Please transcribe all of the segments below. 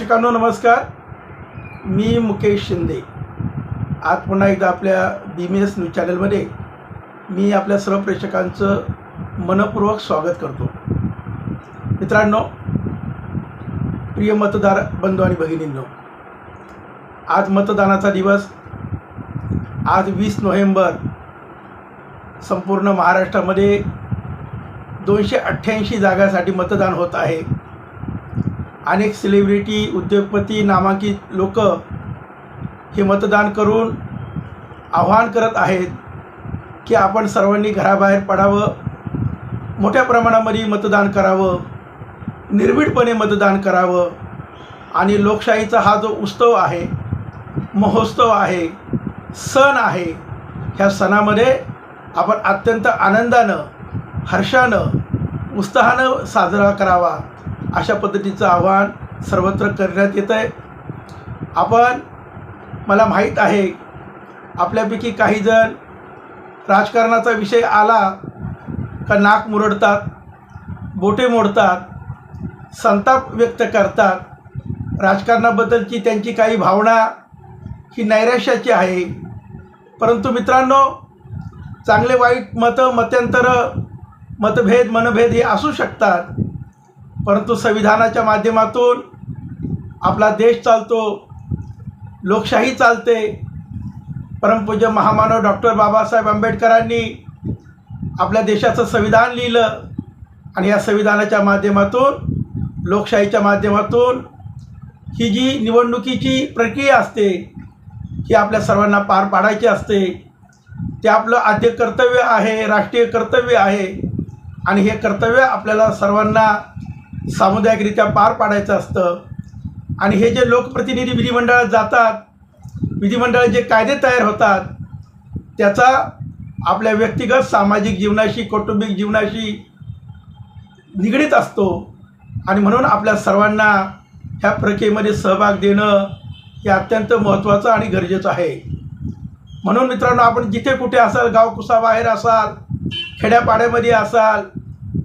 शिक्षकांनो नमस्कार. मी मुकेश शिंदे. आज पुन्हा एकदा आपल्या बी एम एस न्यूज चॅनलमध्ये मी आपल्या सर्व प्रेक्षकांचं मनपूर्वक स्वागत करतो. मित्रांनो प्रिय मतदार बंधू आणि भगिनींनो आज मतदानाचा दिवस. आज वीस नोव्हेंबर संपूर्ण महाराष्ट्रामध्ये दोनशे अठ्ठ्याऐंशी जागासाठी मतदान होत आहे. अनेक सेलिब्रिटी उद्योगपती नामांकित लोक हे मतदान करून आव्हान करत आहेत की आपण सर्वांनी घराबाहेर पडावं मोठ्या प्रमाणामध्ये मतदान करावं निर्भीडपणे मतदान करावं आणि लोकशाहीचा हा जो उत्सव आहे महोत्सव आहे सण आहे ह्या सणामध्ये आपण अत्यंत आनंदानं हर्षानं उत्साहानं साजरा करावा. अशा पद्धतीचं आव्हान सर्वत्र करण्यात येतं आहे. आपण मला माहीत आहे आपल्यापैकी काहीजण राजकारणाचा विषय आला का नाक मुरडतात बोटे मोडतात संताप व्यक्त करतात. राजकारणाबद्दलची त्यांची काही भावना ही नैराश्याची आहे. परंतु मित्रांनो चांगले वाईट मतं मतांतरं मतभेद मनभेद हे असू शकतात. परंतु संविधानाच्या माध्यमातून आपला देश चालतो लोकशाही चालते. परमपूज्य महामानव डॉक्टर बाबासाहेब आंबेडकरांनी आपल्या देशाचं संविधान लिहिलं आणि या संविधानाच्या माध्यमातून लोकशाहीच्या माध्यमातून ही जी निवडणुकीची प्रक्रिया असते ही आपल्या सर्वांना पार पाडायची असते. ते आपलं आद्य कर्तव्य आहे राष्ट्रीय कर्तव्य आहे. आणि हे कर्तव्य आपल्याला सर्वांना सामुदायिकरित्या पार पाडायचं असतं. आणि हे जे लोकप्रतिनिधी विधिमंडळात जातात विधिमंडळात जे कायदे तयार होतात त्याचा आपल्या व्यक्तिगत सामाजिक जीवनाशी कौटुंबिक जीवनाशी निगडीत असतो. आणि म्हणून आपल्या सर्वांना ह्या प्रक्रियेमध्ये सहभाग देणं हे अत्यंत महत्त्वाचं आणि गरजेचं आहे. म्हणून मित्रांनो आपण जिथे कुठे असाल गावकुसाबाहेर असाल खेड्यापाड्यामध्ये असाल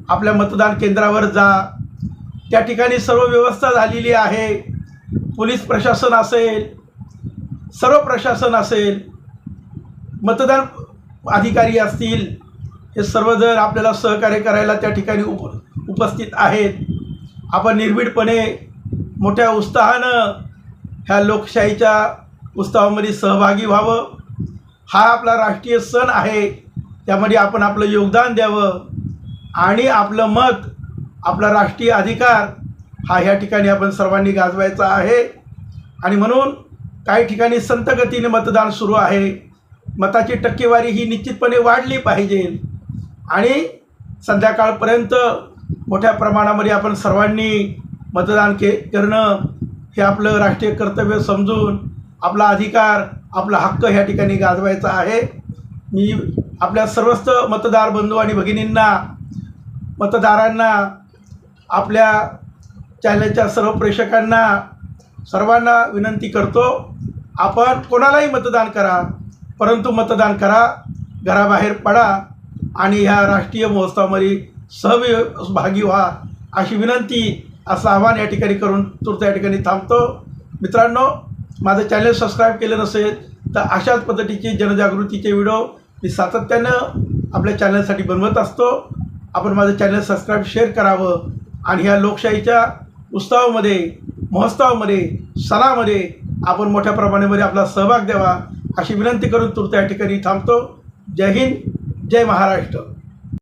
आपल्या मतदान केंद्रावर जा. त्या ठिकाणी सर्व व्यवस्था झालेली आहे. पोलीस प्रशासन असेल सर्व प्रशासन असेल मतदान अधिकारी असतील हे सर्वजण आपल्याला सहकार्य करायला त्या ठिकाणी उप उपस्थित आहेत. आपण निर्भीडपणे मोठ्या उत्साहानं ह्या लोकशाहीच्या उत्सवामध्ये सहभागी व्हावं. हा आपला राष्ट्रीय सण आहे. त्यामध्ये आपण आपलं योगदान द्यावं आणि आपलं मत आपला राष्ट्रीय अधिकार हा ह्या ठिकाणी आपण सर्वांनी गाजवायचा आहे. आणि म्हणून काही ठिकाणी संतगतीने मतदान सुरू आहे. मताची टक्केवारी ही निश्चितपणे वाढली पाहिजे. आणि संध्याकाळपर्यंत मोठ्या प्रमाणामध्ये आपण सर्वांनी मतदान के करणं हे आपलं राष्ट्रीय कर्तव्य समजून आपला अधिकार आपला हक्क ह्या ठिकाणी गाजवायचा आहे. मी आपल्या सर्वस्त मतदार बंधू आणि भगिनींना मतदारांना आपल्या चॅनलच्या सर्व प्रेक्षकांना सर्वांना विनंती करतो आपण कोणालाही मतदान करा परंतु मतदान करा घराबाहेर पडा आणि ह्या राष्ट्रीय महोत्सवामध्ये सहभागी व्हा अशी विनंती असं आव्हान या ठिकाणी करून तूर्त या ठिकाणी थांबतो. मित्रांनो माझं चॅनल सबस्क्राईब केलं नसेल तर अशाच पद्धतीचे जनजागृतीचे व्हिडिओ मी सातत्यानं आपल्या चॅनलसाठी बनवत असतो. आपण माझं चॅनल सबस्क्राईब शेअर करावं. आणि ह्या लोकशाहीच्या उत्सवामध्ये महोत्सवामध्ये सणामध्ये आपण मोठ्या प्रमाणामध्ये आपला सहभाग द्यावा अशी विनंती करून तुर्त या ठिकाणी थांबतो. जय हिंद जय महाराष्ट्र.